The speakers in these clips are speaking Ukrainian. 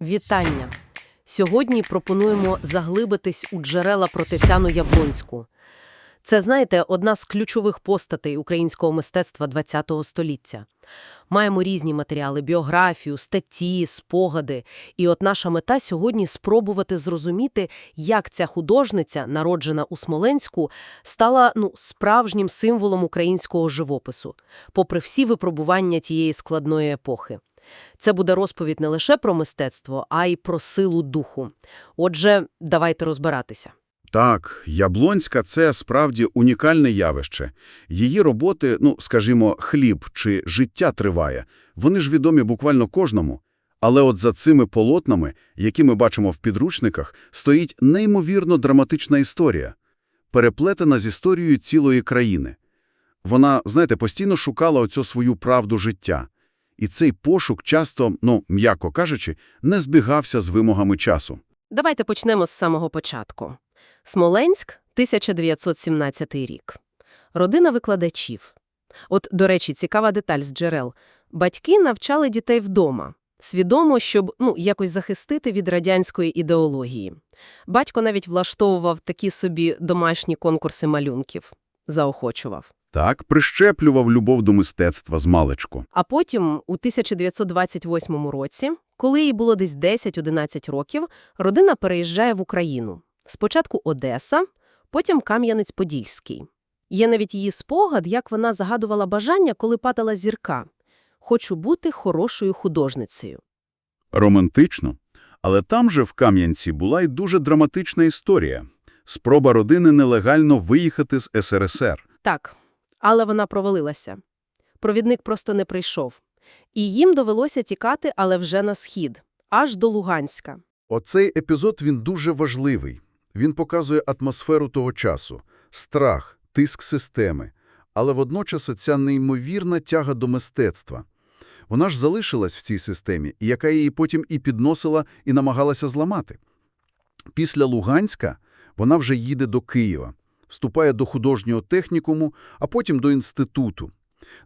Вітання! Сьогодні пропонуємо заглибитись у джерела про Тетяну Яблонську. Це, знаєте, одна з ключових постатей українського мистецтва ХХ століття. Маємо різні матеріали – біографію, статті, спогади. І от наша мета сьогодні – спробувати зрозуміти, як ця художниця, народжена у Смоленську, стала ну, справжнім символом українського живопису, попри всі випробування тієї складної епохи. Це буде розповідь не лише про мистецтво, а й про силу духу. Отже, давайте розбиратися. Так, Яблонська – це справді унікальне явище. Її роботи, ну, скажімо, хліб чи життя триває, вони ж відомі буквально кожному. Але от за цими полотнами, які ми бачимо в підручниках, стоїть неймовірно драматична історія, переплетена з історією цілої країни. Вона, знаєте, постійно шукала оцю свою правду життя. І цей пошук часто, ну, м'яко кажучи, не збігався з вимогами часу. Давайте почнемо з самого початку. Смоленськ, 1917 рік. Родина викладачів. От, до речі, цікава деталь з джерел. Батьки навчали дітей вдома. Свідомо, щоб ну, якось захистити від радянської ідеології. Батько навіть влаштовував такі собі домашні конкурси малюнків. Заохочував. Так, прищеплював любов до мистецтва з маличку. А потім, у 1928 році, коли їй було десь 10-11 років, родина переїжджає в Україну. Спочатку Одеса, потім Кам'янець-Подільський. Є навіть її спогад, як вона загадувала бажання, коли падала зірка. «Хочу бути хорошою художницею». Романтично. Але там же в Кам'янці була й дуже драматична історія. Спроба родини нелегально виїхати з СРСР. Так, але вона провалилася. Провідник просто не прийшов. І їм довелося тікати, але вже на схід, аж до Луганська. Оцей епізод він дуже важливий. Він показує атмосферу того часу, страх, тиск системи, але водночас оця неймовірна тяга до мистецтва. Вона ж залишилась в цій системі, яка її потім і підносила, і намагалася зламати. Після Луганська вона вже їде до Києва, вступає до художнього технікуму, а потім до інституту.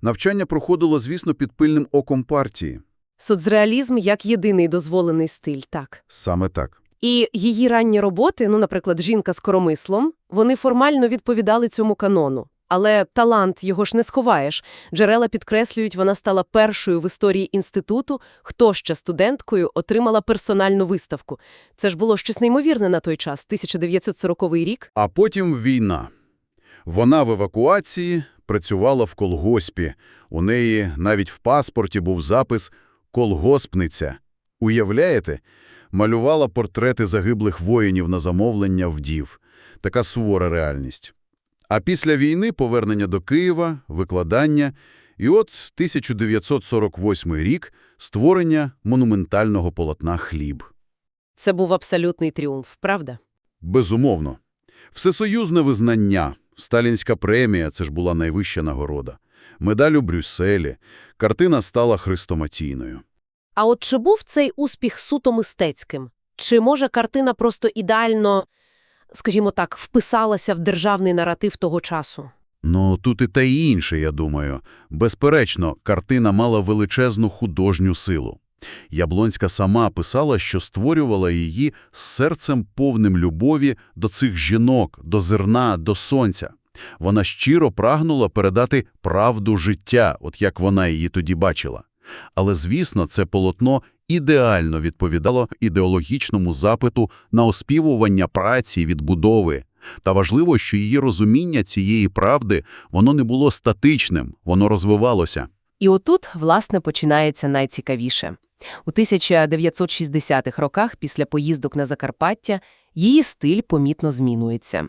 Навчання проходило, звісно, під пильним оком партії. Соцреалізм як єдиний дозволений стиль, так. Саме так. І її ранні роботи, ну, наприклад, «Жінка з коромислом», вони формально відповідали цьому канону. Але талант його ж не сховаєш. Джерела підкреслюють, вона стала першою в історії інституту, хто ще студенткою отримала персональну виставку. Це ж було щось неймовірне на той час, 1940 рік. А потім війна. Вона в евакуації, працювала в колгоспі. У неї навіть в паспорті був запис «колгоспниця». Уявляєте? Малювала портрети загиблих воїнів на замовлення вдів. Така сувора реальність. А після війни повернення до Києва, викладання, і от 1948 рік – створення монументального полотна «Хліб». Це був абсолютний тріумф, правда? Безумовно. Всесоюзне визнання, сталінська премія – це ж була найвища нагорода. Медаль у Брюсселі. Картина стала хрестоматійною. А от чи був цей успіх суто мистецьким? Чи, може, картина просто ідеально, скажімо так, вписалася в державний наратив того часу? Ну, тут і те інше, я думаю. Безперечно, картина мала величезну художню силу. Яблонська сама писала, що створювала її з серцем повним любові до цих жінок, до зерна, до сонця. Вона щиро прагнула передати правду життя, от як вона її тоді бачила. Але, звісно, це полотно ідеально відповідало ідеологічному запиту на оспівування праці відбудови. Та важливо, що її розуміння цієї правди, воно не було статичним, воно розвивалося. І отут, власне, починається найцікавіше. У 1960-х роках, після поїздок на Закарпаття, її стиль помітно змінюється.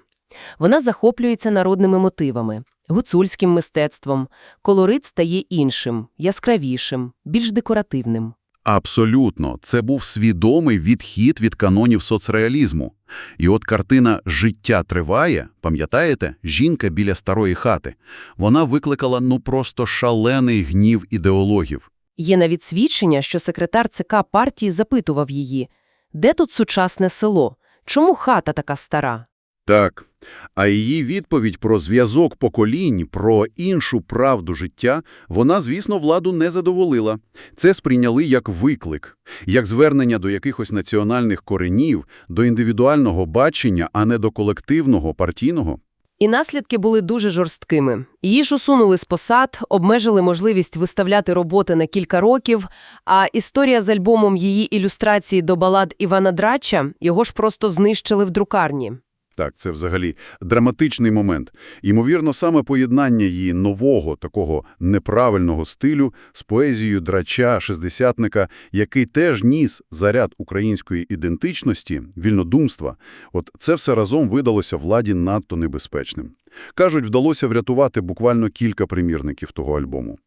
Вона захоплюється народними мотивами, гуцульським мистецтвом, колорит стає іншим, яскравішим, більш декоративним. Абсолютно. Це був свідомий відхід від канонів соцреалізму. І от картина «Життя триває», пам'ятаєте, жінка біля старої хати, вона викликала ну просто шалений гнів ідеологів. Є навіть свідчення, що секретар ЦК партії запитував її, де тут сучасне село, чому хата така стара? Так. А її відповідь про зв'язок поколінь, про іншу правду життя, вона, звісно, владу не задоволила. Це сприйняли як виклик, як звернення до якихось національних коренів, до індивідуального бачення, а не до колективного, партійного. І наслідки були дуже жорсткими. Її ж усунули з посад, обмежили можливість виставляти роботи на кілька років, а історія з альбомом її ілюстрації до балад Івана Драча його ж просто знищили в друкарні. Так, це взагалі драматичний момент. Ймовірно, саме поєднання її нового, такого неправильного стилю з поезією драча, шестдесятника, який теж ніс заряд української ідентичності, вільнодумства, от це все разом видалося владі надто небезпечним. Кажуть, вдалося врятувати буквально кілька примірників того альбому.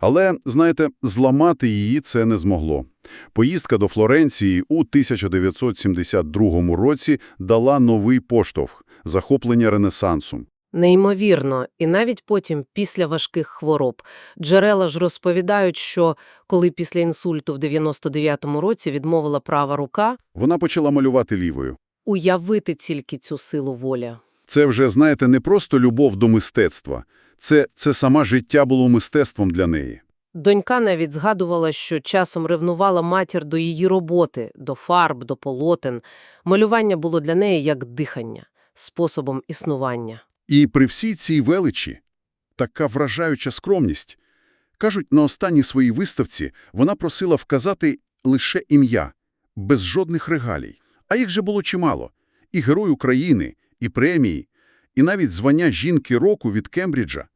Але, знаєте, зламати її це не змогло. Поїздка до Флоренції у 1972 році дала новий поштовх – захоплення Ренесансу. Неймовірно. І навіть потім, після важких хвороб, джерела ж розповідають, що коли після інсульту в 99-му році відмовила права рука, Вона почала малювати лівою. уявити тільки цю силу волі. Це вже, знаєте, не просто любов до мистецтва. Це, це саме життя було мистецтвом для неї. Донька навіть згадувала, що часом ревнувала матір до її роботи, до фарб, до полотен. Малювання було для неї як дихання, способом існування. І при всій цій величі така вражаюча скромність. Кажуть, на останній своїй виставці вона просила вказати лише ім'я, без жодних регалій. А їх же було чимало. І Герой України, і премії, і навіть звання жінки року від Кембриджа.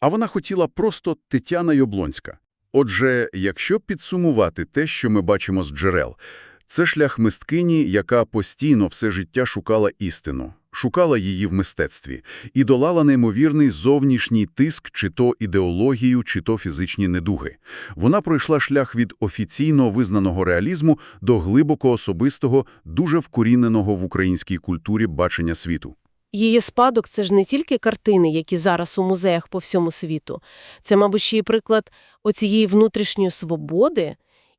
А вона хотіла просто Тетяна Яблонська. Отже, якщо підсумувати те, що ми бачимо з джерел, це шлях мисткині, яка постійно все життя шукала істину, шукала її в мистецтві і долала неймовірний зовнішній тиск чи то ідеологію, чи то фізичні недуги. Вона пройшла шлях від офіційно визнаного реалізму до глибоко особистого, дуже вкоріненого в українській культурі бачення світу. Її спадок – це ж не тільки картини, які зараз у музеях по всьому світу. Це, мабуть, ще й приклад оцієї внутрішньої свободи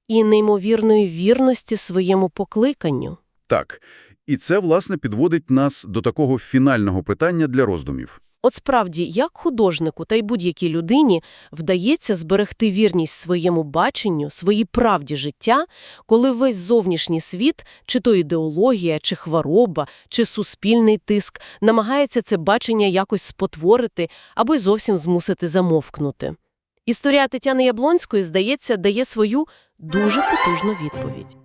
і неймовірної вірності своєму покликанню. Так, і це, власне, підводить нас до такого фінального питання для роздумів. От справді, як художнику та й будь-якій людині вдається зберегти вірність своєму баченню, своїй правді життя, коли весь зовнішній світ, чи то ідеологія, чи хвороба, чи суспільний тиск, намагається це бачення якось спотворити або й зовсім змусити замовкнути. Історія Тетяни Яблонської, здається, дає свою дуже потужну відповідь.